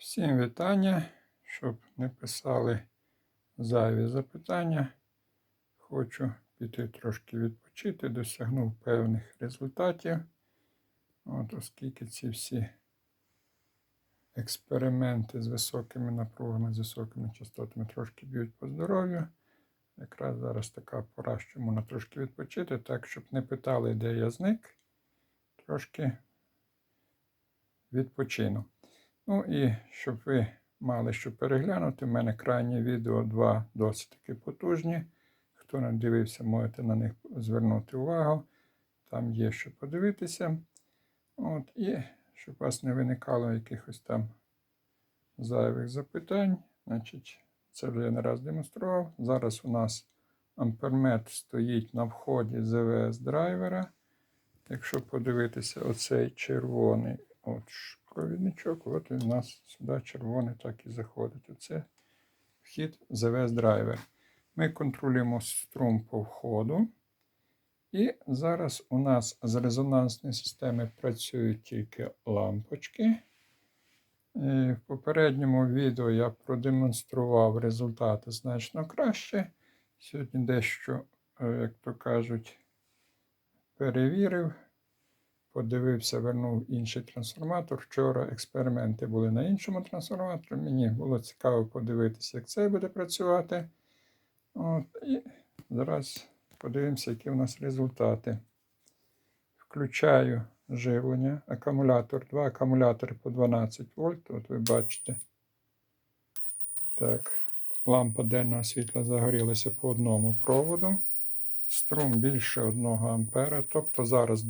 Всім вітання, щоб не писали зайві запитання. Хочу піти трошки відпочити, досягнув певних результатів. От, оскільки ці всі експерименти з високими напругами, з високими частотами трошки б'ють по здоров'ю. Якраз зараз така пора, що можна трошки відпочити, так, щоб не питали, де я зник. Трошки відпочину. Ну і щоб ви мали що переглянути, в мене крайні відео два досить таки потужні. Хто не дивився, можете на них звернути увагу. Там є що подивитися. От, І щоб у вас не виникало якихось там зайвих запитань. Значить, це вже я не раз демонстрував. Зараз у нас ампермет стоїть на вході ЗВС драйвера. Якщо подивитися, оцей червоний от провідничок, от у нас сюди червоний так і заходить. Оце вхід ЗВС драйвер. Ми контролюємо струм по входу. І зараз у нас з резонансної системи працюють тільки лампочки. І в попередньому відео я продемонстрував результати значно краще. Сьогодні дещо, е, як то кажуть, перевірив, подивився, вернув інший трансформатор. Вчора експерименти були на іншому трансформаторі. Мені було цікаво подивитися, як цей буде працювати. От, І зараз подивимося, які у нас результати. Включаю живлення, акумулятор, два акумулятори по 12 вольт. От ви бачите. Так, лампа денного світла загорілася по одному проводу. Струм більше 1 ампера, тобто зараз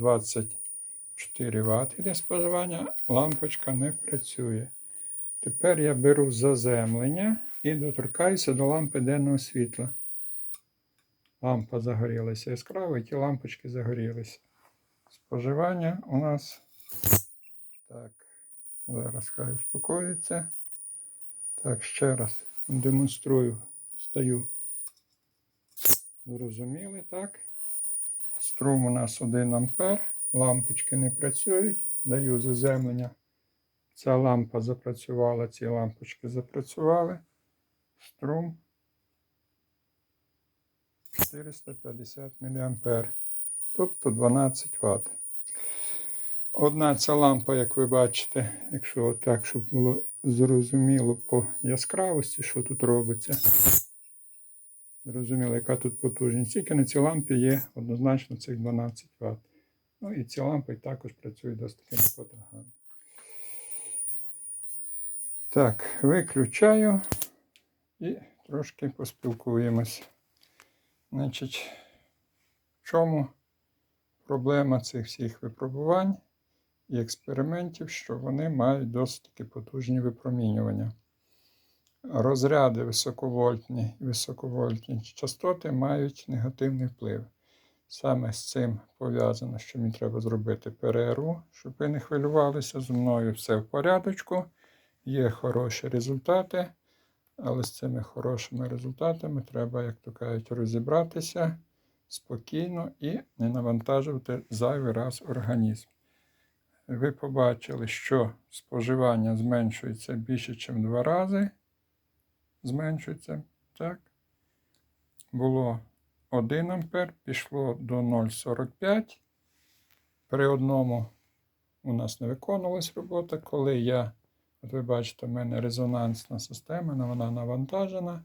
24 Вт іде споживання, лампочка не працює. Тепер я беру заземлення і доторкаюся до лампи денного світла. Лампа загорілася яскраво, і ті лампочки загорілися. Споживання у нас. Так, зараз хай успокоїться. Так, ще раз демонструю, стаю. Зрозуміли, так? Струм у нас 1 ампер. Лампочки не працюють. Даю заземлення. Ця лампа запрацювала, ці лампочки запрацювали. Струм 450 мА. Тобто 12 Вт. Одна ця лампа, як ви бачите, якщо так, щоб було зрозуміло по яскравості, що тут робиться. Зрозуміло, яка тут потужність. Тільки на цій лампі є однозначно цих 12 Вт. Ну і ці лампи також працюють досить непогано. Так, виключаю і трошки поспілкуємось. Значить, в чому проблема цих всіх випробувань і експериментів, що вони мають досить таки потужні випромінювання. Розряди високовольтні і високовольтні частоти мають негативний вплив. Саме з цим пов'язано, що мені треба зробити перерву, щоб ви не хвилювалися. Зі мною все в порядочку. Є хороші результати, але з цими хорошими результатами треба, як то кажуть, розібратися спокійно і не навантажувати зайвий раз організм. Ви побачили, що споживання зменшується більше, ніж в два рази. Зменшується. так? Було 1 ампер, пішло до 0,45. При одному у нас не виконувалась робота. Коли я, от ви бачите, в мене резонансна система, вона навантажена.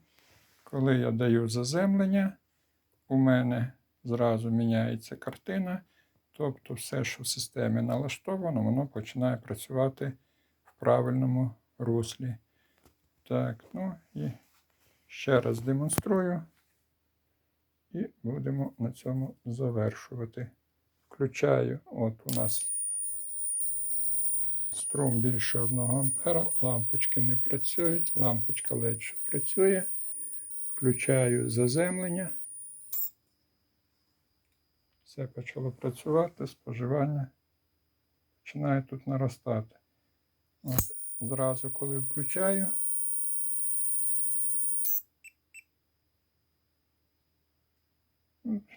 Коли я даю заземлення, у мене зразу міняється картина. Тобто все, що в системі налаштовано, воно починає працювати в правильному руслі. Так, ну і ще раз демонструю. І будемо на цьому завершувати. Включаю, от у нас струм більше 1 ампера, лампочки не працюють, лампочка що працює. Включаю заземлення. Все почало працювати, споживання починає тут наростати. От, Зразу, коли включаю,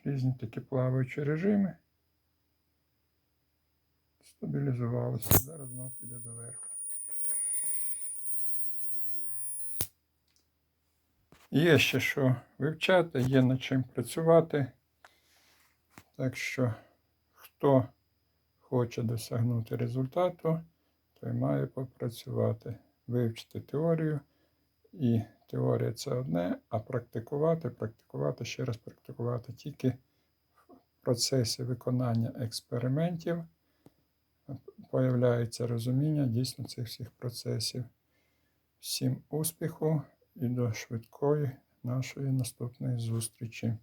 різні такі плаваючі режими. Стабілізувалося, зараз знов піде доверху. Є ще що вивчати, є над чим працювати. Так що, хто хоче досягнути результату, той має попрацювати, вивчити теорію і теорія це одне, а практикувати, практикувати, ще раз практикувати тільки в процесі виконання експериментів появляється розуміння дійсно цих всіх процесів. Всім успіху і до швидкої нашої наступної зустрічі.